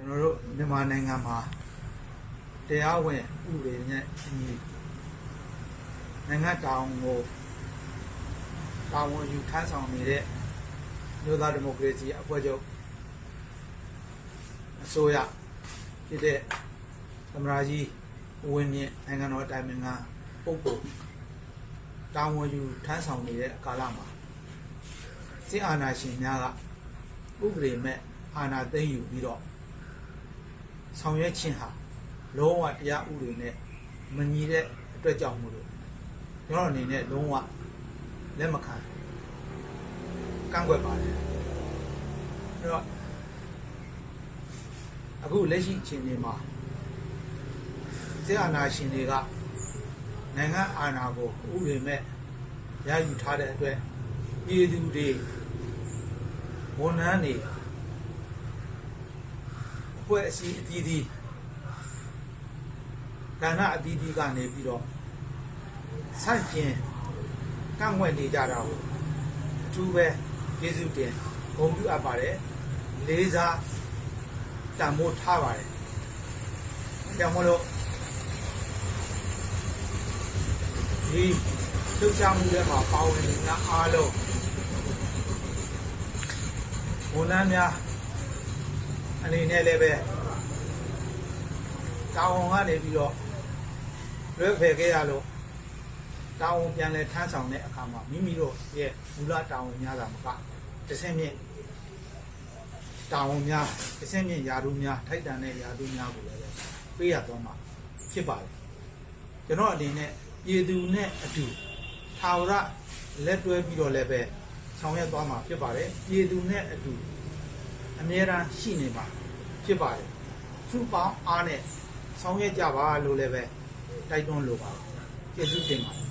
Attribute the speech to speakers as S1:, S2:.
S1: ကျွန်တော်တို့မြန်မာနိုင်ငံမှာတရားဝင်ဥပဒေနဲ့အညီနိုင်ငံတောင်ကိုတာဝန်ယူထမ်းဆောင်နေတဲ့မြို့သားဒီမိုကရေစီအဖွဲ့ချုပ်အစိုးရဖြစ်တဲ့သမ္မတကြီးဦးဝင်းမြင့်နိုင်ငံတော်အတိုင်ပင်ခံပုဂ္ဂိုလ်တာဝန်ယူထမ်းဆောင်နေတဲ့ကာလမှာစစ်အာဏာရှင်များကဥပဒေမဲ့အာဏာသိမ်းယူပြီးတော့ ဆောင်ရွက်ခြင်းဟာလုံးဝတရားဥပဒေနဲ့မညီတဲ့အတွက်ကြောင့်မို့လို့ကျွန်တော်အနေနဲ့လုံးဝလက်မခံကန့်ကွက်ပါတယ်အဲ့တော့အခုလက်ရှိအချိန်ဒီမှာစေအာနာရှင်တွေကနိုင်ငံအာဏာကိုဥပဒေမဲ့ရယူထားတဲ့အတွက်ပြည်သူတွေဝန်ထမ်းတွေအ ဖွဲ့အစည်းအသီးသီးကဏ္ဍအသီးသီးကနေပြီးတော့ဆန့်ကျင်ကန့်ကွက်နေကြတာကိုအထူးပဲကျေးဇူးတင်ဂုဏ်ပြုအပ်ပါတယ်လေးစားတန်ဖိုးထားပါတယ်အဲကြောင့်မလို့ဒီလှုပ်ရှားမှုတွေမှာပါဝင်နေတာအားလုံးဝန်ထမ်းများ အနေနဲ့လည်းပဲတာဝန်ကနေပြီးတော့လွဲဖယ်ခဲ့ရလို့တာဝန်ပြန်လဲထမ်းဆောင်တဲ့အခါမှာမိမိတို့ရဲ့မူလတာဝန်များတာမကတစ်ဆင့်မြင့်တာဝန်များတစ်ဆင့်မြင့်ယာရုများထိုက်တန်တဲ့ယာရုများကိုလည်းပဲပေးရသွားမှာဖြစ်ပါတယ်ကျွန်တော်အနေနဲ့ပြည်သူနဲ့အတူထာဝရလက်တွဲပြီးတော့လည်းပဲဆောင်ရွက်သွားမှာဖြစ်ပါတယ်ပြည်သူနဲ့အတူ အမြဲတမ်းရှိနေမှာဖြစ်ပါတယ်သူ့ပေါင်းအားနဲ့ဆောင်ရွက်ကြပါလို့လည်းပဲတိုက်တွန်းလိုပါတယ်ကျေးဇူးတင်ပါတယ်